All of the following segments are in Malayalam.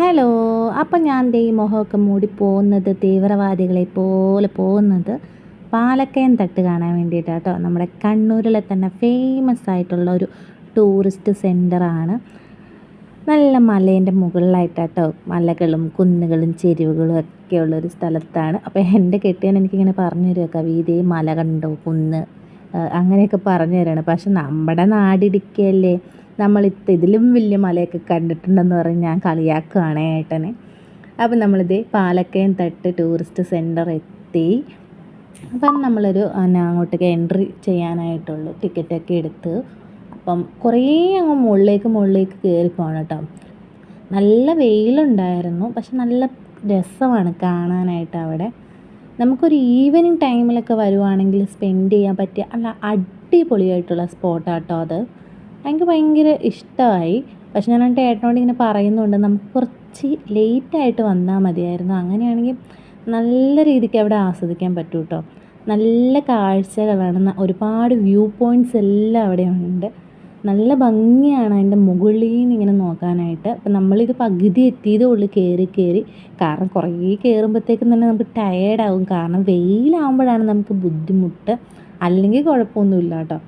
ഹലോ അപ്പം ഞാൻ ദേ ഈ മുഖമൊക്കെ മൂടി പോകുന്നത് തീവ്രവാദികളെ പോലെ പോകുന്നത് പാലക്കയം തട്ട് കാണാൻ വേണ്ടിയിട്ടാണ് കേട്ടോ നമ്മുടെ കണ്ണൂരിലെ തന്നെ ഫേമസ് ആയിട്ടുള്ള ഒരു ടൂറിസ്റ്റ് സെന്ററാണ് നല്ല മലേന്റെ മുകളിലായിട്ടാട്ടോ മലകളും കുന്നുകളും ചെരുവുകളും ഒക്കെ ഉള്ളൊരു സ്ഥലത്താണ്. അപ്പോൾ എന്റെ കെട്ടിയാൻ എനിക്കിങ്ങനെ പറഞ്ഞു തരുക കവിതേ മല കണ്ടോ കുന്ന്? അങ്ങനെയൊക്കെ പറഞ്ഞു തരാണ് പക്ഷെ നമ്മുടെ നാടിടിക്കല്ലേ നമ്മൾ ഇതിലും വലിയ മലയൊക്കെ കണ്ടിട്ടുണ്ടെന്ന് പറഞ്ഞ് ഞാൻ കളിയാക്കുകയാണ് ഏട്ടനെ. അപ്പം നമ്മളിത് പാലക്കയം തട്ട് ടൂറിസ്റ്റ് സെന്റർ എത്തി. അപ്പം നമ്മളൊരു അങ്ങോട്ടേക്ക് എൻട്രി ചെയ്യാനായിട്ടുള്ളൂ. ടിക്കറ്റൊക്കെ എടുത്ത്. അപ്പം കുറേ അങ്ങ് മുകളിലേക്ക് മുകളിലേക്ക് കയറി പോകണം കേട്ടോ. നല്ല വെയിലുണ്ടായിരുന്നു. പക്ഷെ നല്ല രസമാണ് കാണാനായിട്ട് അവിടെ. നമുക്കൊരു ഈവനിങ് ടൈമിലൊക്കെ വരുവാണെങ്കിൽ സ്പെൻഡ് ചെയ്യാൻ പറ്റിയ നല്ല അടിപൊളിയായിട്ടുള്ള സ്പോട്ടാട്ടോ അത്. എനിക്ക് ഭയങ്കര ഇഷ്ടമായി. പക്ഷെ ഞാൻ എന്റെ ഏട്ടനോട് ഇങ്ങനെ പറയുന്നുണ്ട് നമുക്ക് കുറച്ച് ലേറ്റായിട്ട് വന്നാൽ മതിയായിരുന്നു. അങ്ങനെയാണെങ്കിൽ നല്ല രീതിക്ക് അവിടെ ആസ്വദിക്കാൻ പറ്റും കേട്ടോ നല്ല കാഴ്ചകളാണ് ഒരുപാട് വ്യൂ പോയിന്റ്സ് എല്ലാം അവിടെ ഉണ്ട്. നല്ല ഭംഗിയാണ് അതിന്റെ മുകളിൽ നിന്ന് ഇങ്ങനെ നോക്കാനായിട്ട്. അപ്പം നമ്മളിത് പകുതി എത്തിയതേ ഉള്ളൂ കയറി കയറി. കാരണം കുറേ കയറുമ്പോഴത്തേക്കും തന്നെ നമുക്ക് ടയേർഡാകും കാരണം വെയിലാകുമ്പോഴാണ് നമുക്ക് ബുദ്ധിമുട്ട്. അല്ലെങ്കിൽ കുഴപ്പമൊന്നുമില്ല കേട്ടോ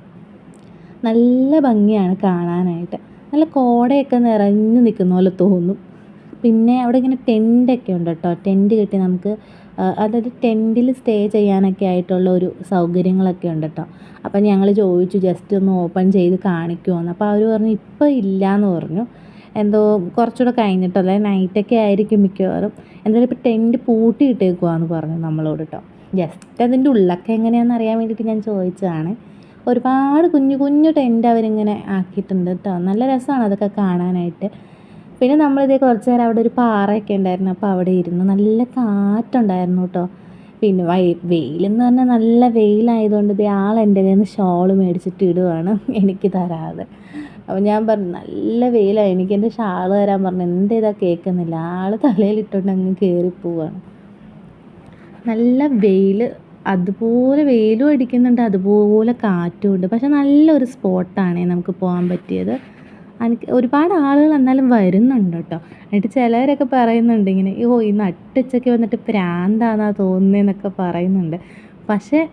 നല്ല ഭംഗിയാണ് കാണാനായിട്ട്. നല്ല കോടയൊക്കെ നിറഞ്ഞു നിൽക്കുന്ന പോലെ തോന്നും. പിന്നെ അവിടെ ഇങ്ങനെ ടെന്റൊക്കെ ഉണ്ട് കേട്ടോ. ടെന്റ് കെട്ടി നമുക്ക് അതായത് ടെന്റിൽ സ്റ്റേ ചെയ്യാനൊക്കെ ആയിട്ടുള്ള ഒരു സൗകര്യങ്ങളൊക്കെ ഉണ്ട് കേട്ടോ. അപ്പം ഞങ്ങൾ ചോദിച്ചു ജസ്റ്റ് ഒന്ന് ഓപ്പൺ ചെയ്ത് കാണിക്കുമോയെന്ന് അപ്പോൾ അവർ പറഞ്ഞു ഇപ്പോൾ ഇല്ല എന്ന് പറഞ്ഞു. എന്തോ കുറച്ചുകൂടെ കഴിഞ്ഞിട്ടല്ലേ നൈറ്റൊക്കെ ആയിരിക്കും മിക്കവാറും. എന്തായാലും ഇപ്പോൾ ടെന്റ് പൂട്ടി ഇട്ടേക്കുവാന്ന് പറഞ്ഞു നമ്മളോട് കേട്ടോ. ജസ്റ്റ് അതിന്റെ ഉള്ളൊക്കെ എങ്ങനെയാണെന്ന് അറിയാൻ വേണ്ടിയിട്ട് ഞാൻ ചോദിച്ചതാണ്. ഒരുപാട് കുഞ്ഞു കുഞ്ഞു ടെന്റ് അവരിങ്ങനെ ആക്കിയിട്ടുണ്ട് കേട്ടോ നല്ല രസമാണ് അതൊക്കെ കാണാനായിട്ട്. പിന്നെ നമ്മളിതേ കുറച്ച് നേരം അവിടെ ഒരു പാറയൊക്കെ ഉണ്ടായിരുന്നു. അപ്പോൾ അവിടെ ഇരുന്ന് നല്ല കാറ്റുണ്ടായിരുന്നു കേട്ടോ പിന്നെ വൈ വെയിലെന്ന് പറഞ്ഞാൽ നല്ല വെയിലായതുകൊണ്ട് ഇതേ ആൾ എന്റെ കയ്യിൽ നിന്ന് ഷോൾ മേടിച്ചിട്ട് ഇടുവാണ്. എനിക്ക് തരാതെ. അപ്പോൾ ഞാൻ പറഞ്ഞു നല്ല വെയിലാണ് എനിക്ക് എന്റെ ഷാൾ തരാൻ പറഞ്ഞു. എന്തേതാ കേൾക്കുന്നില്ല. ആൾ തലയിലിട്ടുകൊണ്ട് അങ്ങ് കയറിപ്പോവാണ് നല്ല വെയിൽ അതുപോലെ വെയിലും അടിക്കുന്നുണ്ട് അതുപോലെ കാറ്റും ഉണ്ട് പക്ഷെ നല്ലൊരു സ്പോട്ടാണ് നമുക്ക് പോകാൻ പറ്റിയത്. എനിക്ക് ഒരുപാട് ആളുകൾ എന്നാലും വരുന്നുണ്ട് കേട്ടോ. എന്നിട്ട് ചിലവരൊക്കെ പറയുന്നുണ്ട് ഇങ്ങനെ ഓ ഈ നട്ടുച്ചയ്ക്ക് വന്നിട്ട് പ്രാന്താന്നാ തോന്നുന്നതെന്നൊക്കെ പറയുന്നുണ്ട്. പക്ഷേ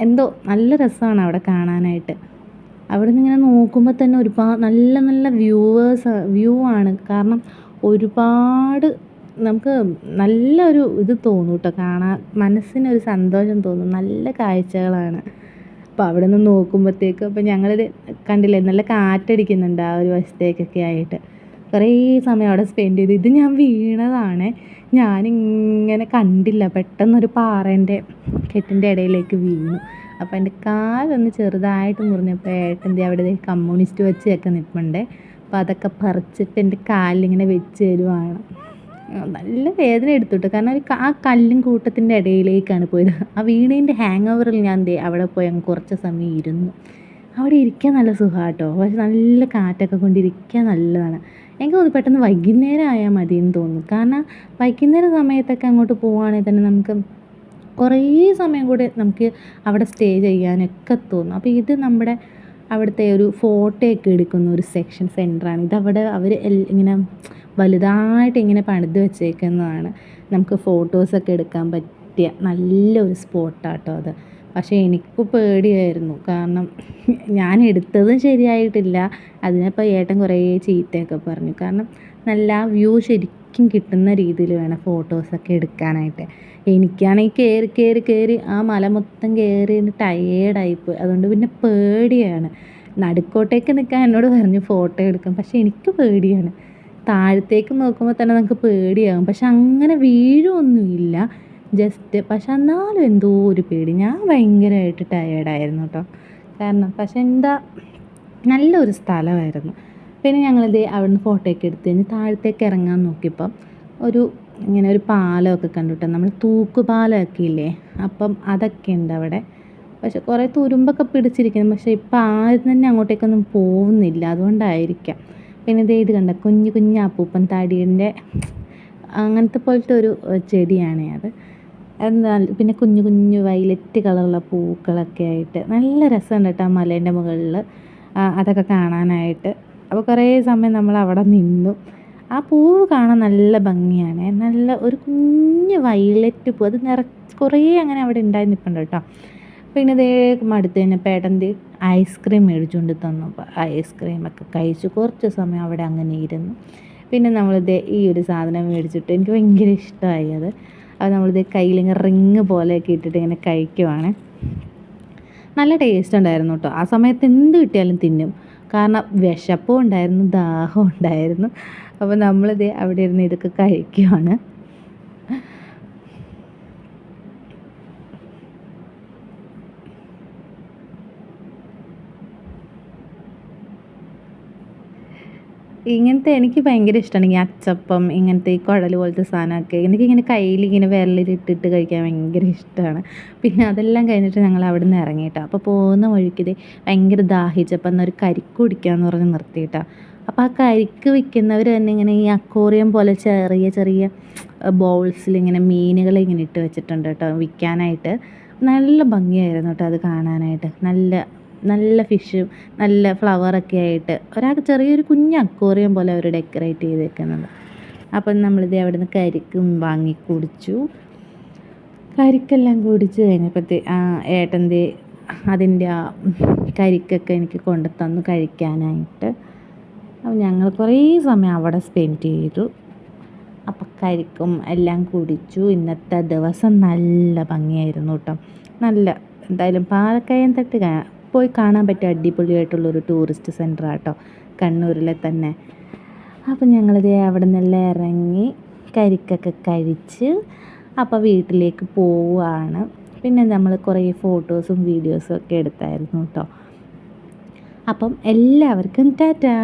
എന്തോ നല്ല രസമാണ് അവിടെ കാണാനായിട്ട്. അവിടെ നിന്ന് ഇങ്ങനെ നോക്കുമ്പോൾ തന്നെ ഒരുപാട് നല്ല നല്ല വ്യൂവേഴ്സ് വ്യൂ ആണ് കാരണം ഒരുപാട് നമുക്ക് നല്ലൊരു ഇത് തോന്നും കേട്ടോ. കാണാൻ മനസ്സിനൊരു സന്തോഷം തോന്നും. നല്ല കാഴ്ചകളാണ്. അപ്പോൾ അവിടെ നിന്ന് നോക്കുമ്പോഴത്തേക്കും അപ്പോൾ ഞങ്ങളിത് കണ്ടില്ലേ നല്ല കാറ്റടിക്കുന്നുണ്ട് ആ ഒരു വശത്തേക്കൊക്കെ ആയിട്ട്. കുറേ സമയം അവിടെ സ്പെൻഡ് ചെയ്തു. ഇത് ഞാൻ വീണതാണ്. ഞാനിങ്ങനെ കണ്ടില്ല. പെട്ടെന്നൊരു പാറേന്റെ കെട്ടിന്റെ ഇടയിലേക്ക് വീണു. അപ്പോൾ എന്റെ കാലൊന്ന് ചെറുതായിട്ട് മുറിഞ്ഞപ്പോൾ ഏട്ടന്റെ അവിടെ കമ്മ്യൂണിസ്റ്റ് വെച്ചൊക്കെ നിൽപ്പുണ്ട് അപ്പോൾ അതൊക്കെ പറിച്ചിട്ട് എന്റെ കാലിലിങ്ങനെ വെച്ച് തരുവാണ്. നല്ല വേദന എടുത്തു കാരണം ആ കല്ലും കൂട്ടത്തിന്റെ ഇടയിലേക്കാണ് പോയത്. ആ വീണേന്റെ ഹാങ് ഓവറിൽ ഞാൻ ദേ അവിടെ പോയി അങ്ങ് കുറച്ച് സമയം ഇരുന്നു. അവിടെ ഇരിക്കാൻ നല്ല സുഖമാട്ടോ പക്ഷെ നല്ല കാറ്റൊക്കെ കൊണ്ടിരിക്കാൻ നല്ലതാണ്. എനിക്ക് തോന്നുന്നു പെട്ടെന്ന് വൈകുന്നേരം ആയാൽ മതി എന്ന് തോന്നുന്നു. കാരണം വൈകുന്നേരം സമയത്തൊക്കെ അങ്ങോട്ട് പോവുകയാണെങ്കിൽ തന്നെ നമുക്ക് കുറേ സമയം കൂടി നമുക്ക് അവിടെ സ്റ്റേ ചെയ്യാനൊക്കെ തോന്നും. അപ്പോൾ ഇത് നമ്മുടെ അവിടുത്തെ ഒരു ഫോട്ടോയൊക്കെ എടുക്കുന്ന ഒരു സെക്ഷൻ സെന്ററാണ് ഇതവിടെ അവർ ഇങ്ങനെ വലുതായിട്ട് ഇങ്ങനെ പണിത് വെച്ചേക്കുന്നതാണ്. നമുക്ക് ഫോട്ടോസൊക്കെ എടുക്കാൻ പറ്റിയ നല്ലൊരു സ്പോട്ടാട്ടോ അത്. പക്ഷേ എനിക്ക് പേടിയായിരുന്നു. കാരണം ഞാൻ എടുത്തതും ശരിയായിട്ടില്ല. അതിനിപ്പോൾ ഏട്ടൻ കുറേ ചീത്തയൊക്കെ പറഞ്ഞു. കാരണം നല്ല വ്യൂ ശരിക്കും കിട്ടുന്ന രീതിയിൽ വേണം ഫോട്ടോസൊക്കെ എടുക്കാനായിട്ട്. എനിക്കാണെങ്കിൽ കയറി കയറി കയറി ആ മല മൊത്തം കയറി ടയേർഡായിപ്പോയി അതുകൊണ്ട് പിന്നെ പേടിയാണ്. നടുക്കോട്ടേക്ക് നിൽക്കാൻ എന്നോട് പറഞ്ഞു ഫോട്ടോ എടുക്കാം പക്ഷേ എനിക്ക് പേടിയാണ്. താഴത്തേക്ക് നോക്കുമ്പോൾ തന്നെ നമുക്ക് പേടിയാകും. പക്ഷെ അങ്ങനെ വീഴുമൊന്നുമില്ല ജസ്റ്റ് പക്ഷെ എന്നാലും എന്തോ ഒരു പേടി. ഞാൻ ഭയങ്കരമായിട്ട് ടയേർഡായിരുന്നു കേട്ടോ. കാരണം പക്ഷെ എന്താ നല്ലൊരു സ്ഥലമായിരുന്നു. പിന്നെ ഞങ്ങളിത് അവിടുന്ന് ഫോട്ടോയൊക്കെ എടുത്ത് കഴിഞ്ഞ് താഴത്തേക്ക് ഇറങ്ങാൻ നോക്കിയപ്പം ഒരു ഇങ്ങനെ ഒരു പാലമൊക്കെ കണ്ടുട്ടോ നമ്മൾ തൂക്കുപാലമൊക്കെ ഇല്ലേ അപ്പം അതൊക്കെ ഉണ്ട് അവിടെ. പക്ഷെ കുറേ തുരുമ്പൊക്കെ പിടിച്ചിരിക്കുന്നു. പക്ഷെ ഇപ്പം ആരും തന്നെ അങ്ങോട്ടേക്കൊന്നും പോകുന്നില്ല. അതുകൊണ്ടായിരിക്കാം. പിന്നെ ദേ ഇത് കണ്ട കുഞ്ഞു കുഞ്ഞു അപ്പൂപ്പൻ തടീന്റെ അങ്ങനത്തെ പോലത്തെ ഒരു ചെടിയാണ് അത്. എന്നാൽ പിന്നെ കുഞ്ഞു കുഞ്ഞു വയലറ്റ് കളറുള്ള പൂക്കളൊക്കെ ആയിട്ട് നല്ല രസമുണ്ട് കേട്ടോ ആ മലേന്റെ മുകളിൽ. അതൊക്കെ കാണാനായിട്ട്. അപ്പോൾ കുറേ സമയം നമ്മൾ അവിടെ നിന്നു. ആ പൂവ് കാണാൻ നല്ല ഭംഗിയാണ്. നല്ല ഒരു കുഞ്ഞ് വയലറ്റ് പൂ. അത് നിറ കുറേ അങ്ങനെ അവിടെ ഉണ്ടായി നിൽപ്പുണ്ട് കേട്ടോ. പിന്നെ ഇതേ മടുത്ത് തന്നെ ഏട്ടൻ ഐസ്ക്രീം മേടിച്ചുകൊണ്ട് തന്നു. ഐസ്ക്രീം ഒക്കെ കഴിച്ചു. കുറച്ച് സമയം അവിടെ അങ്ങനെ ഇരുന്നു. പിന്നെ നമ്മളിത് ഈ ഒരു സാധനം മേടിച്ചിട്ട് എനിക്ക് ഭയങ്കര ഇഷ്ടമായി അത്. അത് നമ്മളിത് കയ്യിലിങ്ങനെ റിങ് പോലെയൊക്കെ ഇട്ടിട്ട് ഇങ്ങനെ കഴിക്കുവാണ്. നല്ല ടേസ്റ്റ് ഉണ്ടായിരുന്നു കേട്ടോ. ആ സമയത്ത് എന്ത് കിട്ടിയാലും തിന്നും. കാരണം വിശപ്പും ഉണ്ടായിരുന്നു ദാഹവും ഉണ്ടായിരുന്നു. അപ്പോൾ നമ്മളിത് അവിടെ ഇരുന്ന് ഇതൊക്കെ കഴിക്കുവാണ്. ഇങ്ങനത്തെ എനിക്ക് ഭയങ്കര ഇഷ്ടമാണ് ഈ അച്ചപ്പം ഇങ്ങനത്തെ ഈ കുഴൽ പോലത്തെ സാധനമൊക്കെ. എനിക്കിങ്ങനെ കയ്യിൽ ഇങ്ങനെ വിരലിലിട്ടിട്ട് കഴിക്കാൻ ഭയങ്കര ഇഷ്ടമാണ് പിന്നെ അതെല്ലാം കഴിഞ്ഞിട്ട് ഞങ്ങൾ അവിടെ നിന്ന് ഇറങ്ങിയിട്ടാ. അപ്പോൾ പോകുന്ന വഴിക്ക് ഭയങ്കര ദാഹിച്ചപ്പോൾ എന്നൊരു കരിക്ക് കുടിക്കാമെന്ന് പറഞ്ഞ് നിർത്തിയിട്ടാ. അപ്പോൾ ആ കരിക്ക് വിൽക്കുന്നവർ തന്നെ ഇങ്ങനെ ഈ അക്കോറിയം പോലെ ചെറിയ ചെറിയ ബൗൾസിൽ ഇങ്ങനെ മീനുകളെ ഇങ്ങനെ ഇട്ട് വെച്ചിട്ടുണ്ട് കേട്ടോ വിൽക്കാനായിട്ട്. നല്ല ഭംഗിയായിരുന്നു കേട്ടോ അത് കാണാനായിട്ട്. നല്ല നല്ല ഫിഷും നല്ല ഫ്ലവറൊക്കെ ആയിട്ട് ഒരാൾക്ക് ചെറിയൊരു കുഞ്ഞ് അക്വേറിയം പോലെ അവർ ഡെക്കറേറ്റ് ചെയ്തേക്കുന്നത് അപ്പം നമ്മളിത് അവിടെ നിന്ന് കരിക്കും വാങ്ങി കുടിച്ചു. കരിക്കെല്ലാം കുടിച്ച് ആ ഏട്ടന്റെ അതിന്റെ ആ കരിക്കൊക്കെ എനിക്ക് കൊണ്ടു തന്നു കഴിക്കാനായിട്ട്. അപ്പം ഞങ്ങൾ കുറേ സമയം അവിടെ സ്പെൻഡ് ചെയ്തു. അപ്പം കരിക്കും എല്ലാം കുടിച്ചു. ഇന്നത്തെ ദിവസം നല്ല ഭംഗിയായിരുന്നു കേട്ടോ. നല്ല എന്തായാലും പാലക്കയം തട്ട് പോയി കാണാൻ പറ്റിയ അടിപൊളിയായിട്ടുള്ളൊരു ടൂറിസ്റ്റ് സെന്റർ ആട്ടോ കണ്ണൂരിലെ തന്നെ. അപ്പോൾ ഞങ്ങളിത് അവിടെ നിന്നെല്ലാം ഇറങ്ങി കരിക്കൊക്കെ കഴിച്ച് അപ്പോൾ വീട്ടിലേക്ക് പോവുകയാണ്. പിന്നെ നമ്മൾ കുറേ ഫോട്ടോസും വീഡിയോസും ഒക്കെ എടുത്തായിരുന്നു കേട്ടോ. അപ്പം എല്ലാവർക്കും ടാറ്റാ!